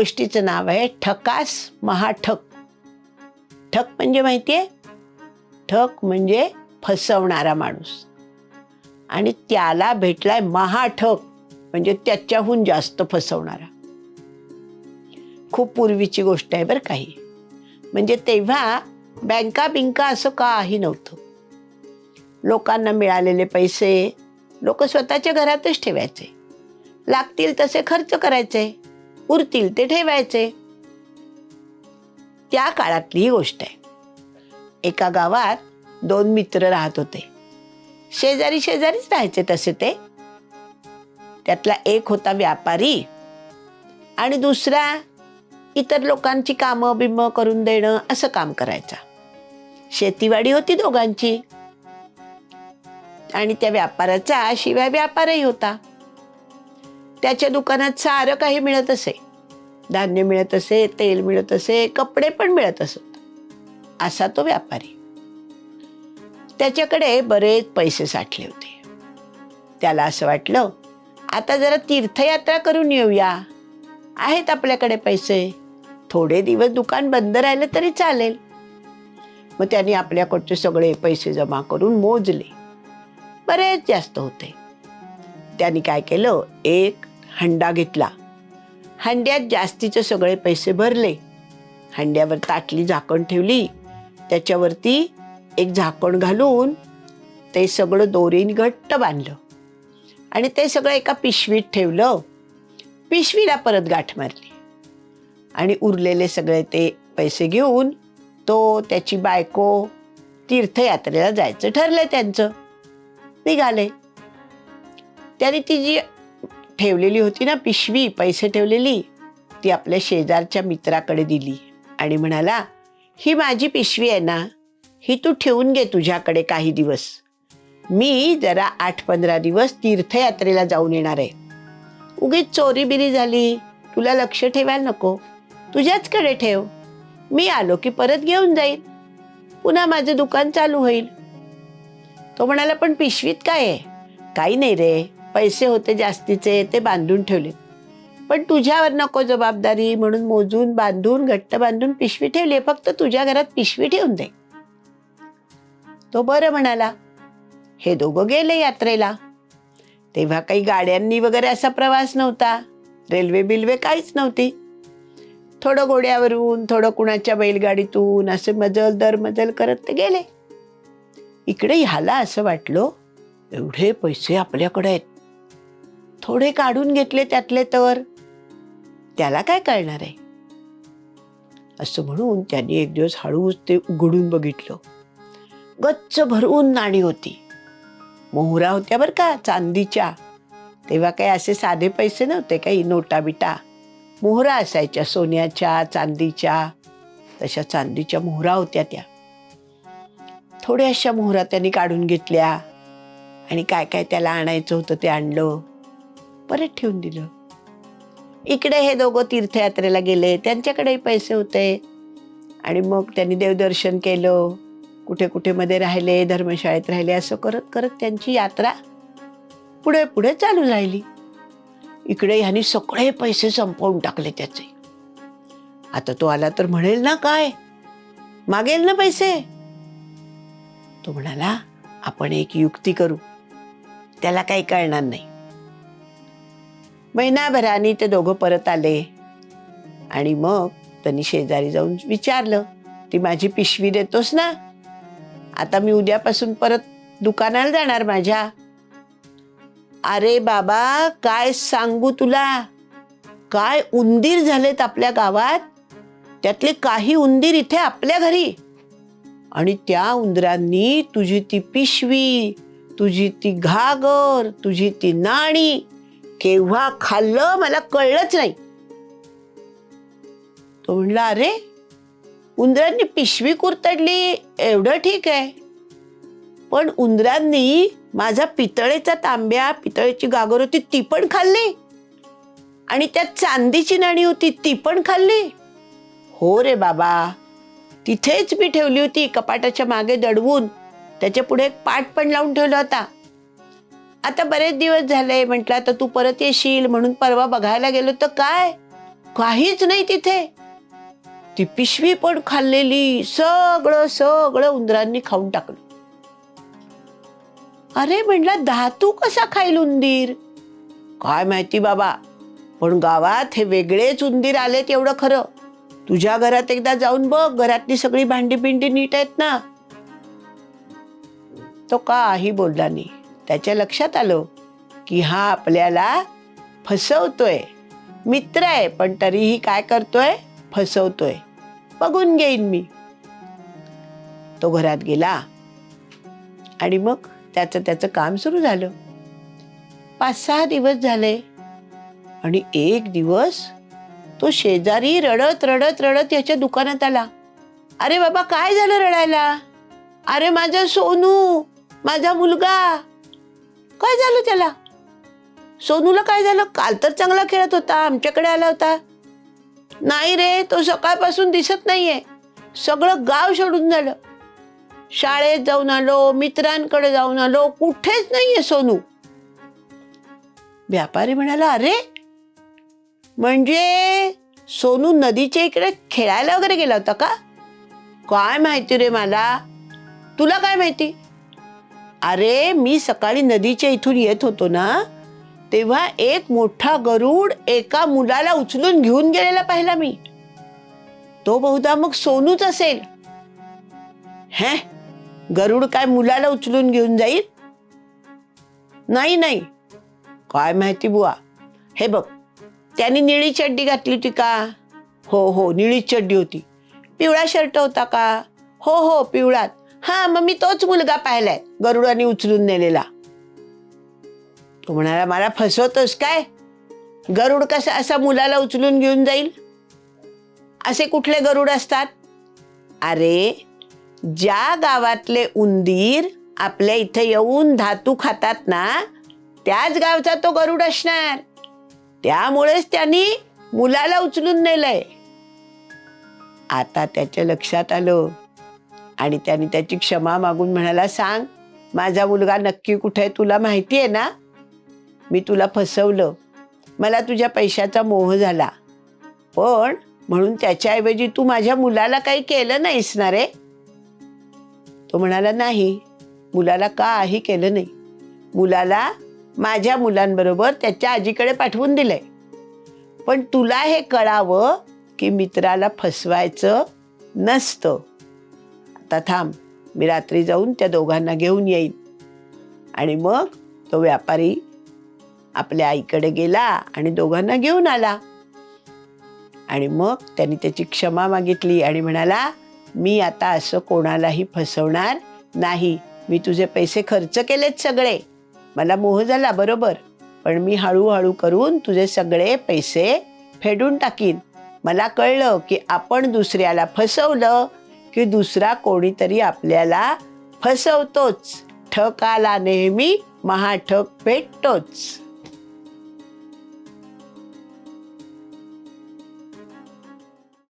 गोष्टीचं नाव आहे ठकास महाठक. ठक म्हणजे माहिती आहे? ठक म्हणजे फसवणारा माणूस. आणि त्याला भेटलाय महाठक म्हणजे त्याच्याहून जास्त फसवणारा. खूप पूर्वीची गोष्ट आहे बरं काही. म्हणजे तेव्हा बँका बिंका असं काही नव्हतं. लोकांना मिळालेले पैसे लोक स्वतःच्या घरातच ठेवायचे. लागतील तसे खर्च करायचे. उरतील ते ठेवायचे. त्या काळातली गोष्ट आहे. एका गावात दोन मित्र राहत होते. शेजारी शेजारीच राहायचे तसे ते. त्यातला एक होता व्यापारी आणि दुसरा इतर लोकांची कामं बिमं करून देणं असं काम करायचा. शेतीवाडी होती दोघांची. आणि त्या व्यापाराचा शिवाय व्यापारही होता. त्याच्या दुकानात सारं काही मिळत असे. धान्य मिळत असे तेल मिळत असे कपडे पण मिळत असत. असा तो व्यापारी. त्याच्याकडे बरेच पैसे साठले होते. त्याला असं वाटलं आता जरा तीर्थयात्रा करून येऊया. आहेत आपल्याकडे पैसे. थोडे दिवस दुकान बंद राहिलं तरी चालेल. मग त्यांनी आपल्याकडचे सगळे पैसे जमा करून मोजले. बरेच जास्त होते. त्यांनी काय केलं एक हंडा घेतला. हंड्यात जास्तीचे सगळे पैसे भरले. हंड्यावर ताटली झाकण ठेवली. त्याच्यावरती एक झाकण घालून ते सगळं दोरीन घट्ट बांधलं. आणि ते सगळं एका पिशवीत ठेवलं. पिशवीला परत गाठ मारली. आणि उरलेले सगळे ते पैसे घेऊन तो त्याची बायको तीर्थयात्रेला जायचं ठरलं त्यांचं. निघाले. त्याने ती जी ठेवलेली होती ना पिशवी पैसे ठेवलेली ती आपल्या शेजारच्या मित्राकडे दिली. आणि म्हणाला ही माझी पिशवी आहे ना ही तू ठेवून घे तुझ्याकडे काही दिवस. मी जरा आठ पंधरा दिवस तीर्थयात्रेला जाऊन येणार आहे. उगीच चोरी बिरी झाली. तुला लक्ष ठेवायला नको. तुझ्याचकडे ठेव. मी आलो की परत घेऊन जाईल पुन्हा माझं दुकान चालू होईल. तो म्हणाला पण पिशवीत काय आहे? काही नाही रे. पैसे होते जास्तीचे ते बांधून ठेवले. पण तुझ्यावर नको जबाबदारी म्हणून मोजून बांधून घट्ट बांधून पिशवी ठेवली फक्त तुझ्या घरात पिशवी ठेवून दे. तो बरं म्हणाला हे दोघं गेले यात्रेला. तेव्हा काही गाड्यांनी वगैरे असा प्रवास नव्हता. रेल्वे बिल्वे काहीच नव्हती. थोडं घोड्यावरून थोडं कुणाच्या बैलगाडीतून असे मजल दर मजल करत ते गेले. इकडे ह्याला असं वाटलं एवढे पैसे आपल्याकडे आहेत. थोडे काढून घेतले त्यातले तर? त्याला काय कळणार आहे? असं म्हणून त्यांनी एक दिवस हळूच ते उघडून बघितलं. गच्च भरून नाणी होती. मोहरा होत्या बरं का चांदीच्या. तेव्हा काही असे साधे पैसे नव्हते काही नोटा बिटा मोहरा असायच्या सोन्याच्या चांदीच्या. तशा चांदीच्या मोहरा होत्या त्या. थोड्याशा मोहरा त्यांनी काढून घेतल्या. आणि काय काय त्याला आणायचं होतं ते आणलं. परत ठेवून दिलं. इकडे हे दोघं तीर्थयात्रेला गेले त्यांच्याकडेही पैसे होते. आणि मग त्यांनी देवदर्शन केलं कुठे कुठे मध्ये राहिले धर्मशाळेत राहिले असं करत करत त्यांची यात्रा पुढे पुढे चालू राहिली. इकडे ह्यांनी सगळे पैसे संपवून टाकले त्याचे. आता तो आला तर म्हणेल ना काय? मागेल ना पैसे? तो म्हणाला आपण एक युक्ती करू. त्याला काही कळणार नाही. महिनाभराने ते दोघं परत आले. आणि मग त्यांनी शेजारी जाऊन विचारलं ती माझी पिशवी देतोस ना? आता मी उद्यापासून परत दुकानाला जाणार माझ्या. अरे बाबा काय सांगू तुला? काय उंदीर झालेत आपल्या गावात? त्यातले काही उंदीर इथे आपल्या घरी. आणि त्या उंदरांनी तुझी ती पिशवी तुझी ती घागर तुझी ती नाणी केव्हा खाल्लं मला कळलंच नाही. तो म्हणला अरे उंदरांनी पिशवी कुरतडली एवढं ठीक आहे. पण उंदरांनी माझा पितळेचा तांब्या पितळेची गागर होती ती पण खाल्ली. आणि त्यात चांदीची नाणी होती ती पण खाल्ली. हो रे बाबा तिथेच मी ठेवली होती कपाटाच्या मागे दडवून. त्याच्या पुढे एक पाट पण लावून ठेवला होता. आता बरेच दिवस झाले म्हटलं आता तू परत येशील म्हणून परवा बघायला गेलो तर काय? काहीच नाही तिथे. ती पिशवी पण खाल्लेली सगळं सगळं उंदरांनी खाऊन टाकलं. अरे म्हटलं धातू कसा खाईल उंदीर? काय माहिती बाबा पण गावात हे वेगळेच उंदीर आलेत एवढं खरं. तुझ्या घरात एकदा जाऊन बघ घरातली सगळी भांडी पिंडी नीट आहेत ना? तो काही बोलला नाही. त्याच्या लक्षात आलं की हा आपल्याला फसवतोय. मित्र आहे पण तरीही काय करतोय? फसवतोय. बघून घेईन मी. तो घरात गेला. आणि मग त्याचं त्याचं काम सुरू झालं. पाच सहा दिवस झाले. आणि एक दिवस तो शेजारी रडत रडत रडत याच्या दुकानात आला. अरे बाबा काय झालं रडायला? अरे माझा सोनू माझा मुलगा काय झालं त्याला? सोनूला काय झालं? काल तर चांगला खेळत होता आमच्याकडे आला होता. नाही रे तो सकाळपासून दिसत नाहीये. सगळं गाव सोडून झालं. शाळेत जाऊन आलो मित्रांकडे जाऊन आलो कुठेच नाहीये सोनू. व्यापारी म्हणाला अरे म्हणजे सोनू नदीच्या इकडे खेळायला वगैरे गेला होता का? काय माहिती रे मला? तुला काय माहिती? अरे मी सकाळी नदीच्या इथून येत होतो ना तेव्हा एक मोठा गरुड एका मुलाला उचलून घेऊन गेलेला पाहिला मी. तो बहुधा मग सोनूच असेल. हे गरुड काय मुलाला उचलून घेऊन जाईल? नाही नाही. काय माहिती बुवा. हे बघ त्याने निळी चड्डी घातली होती का? हो हो निळी चड्डी होती. पिवळा शर्ट होता का? हो हो पिवळात हा मग मी तोच मुलगा पाहिलाय गरुडाने उचलून नेलेला. तो म्हणाला मला फसवतोस काय? गरुड कसा असा मुलाला उचलून घेऊन जाईल? असे कुठले गरुड असतात? अरे ज्या गावातले उंदीर आपल्या इथे येऊन धातू खातात ना त्याच गावचा तो गरुड असणार. त्यामुळेच त्यांनी मुलाला उचलून नेलंय. आता त्याच्या लक्षात आलं आणि त्याने त्याची क्षमा मागून म्हणाला सांग माझा मुलगा नक्की कुठे आहे तुला माहिती आहे ना? मी तुला फसवलं. मला तुझ्या पैशाचा मोह झाला. पण म्हणून त्याच्याऐवजी तू माझ्या मुलाला काही केलं नाहीस ना रे? तो म्हणाला नाही मुलाला काही केलं नाही. मुलाला माझ्या मुलांबरोबर त्याच्या आजीकडे पाठवून दिलंय. पण तुला हे कळावं की मित्राला फसवायचं नसतं. आता थांब. मी रात्री जाऊन त्या दोघांना घेऊन येईन. आणि मग तो व्यापारी आपल्या आईकडे गेला आणि दोघांना घेऊन आला. आणि मग त्यांनी त्याची क्षमा मागितली आणि म्हणाला मी आता असं कोणालाही फसवणार नाही. मी तुझे पैसे खर्च केलेत सगळे. मला मोह झाला बरोबर. पण मी हळूहळू करून तुझे सगळे पैसे फेडून टाकीन. मला कळलं की आपण दुसऱ्याला फसवलं. की दुसरा कोणीतरी आपल्याला फसवतोच. ठकाला नेहमी महाठक भेटतोच.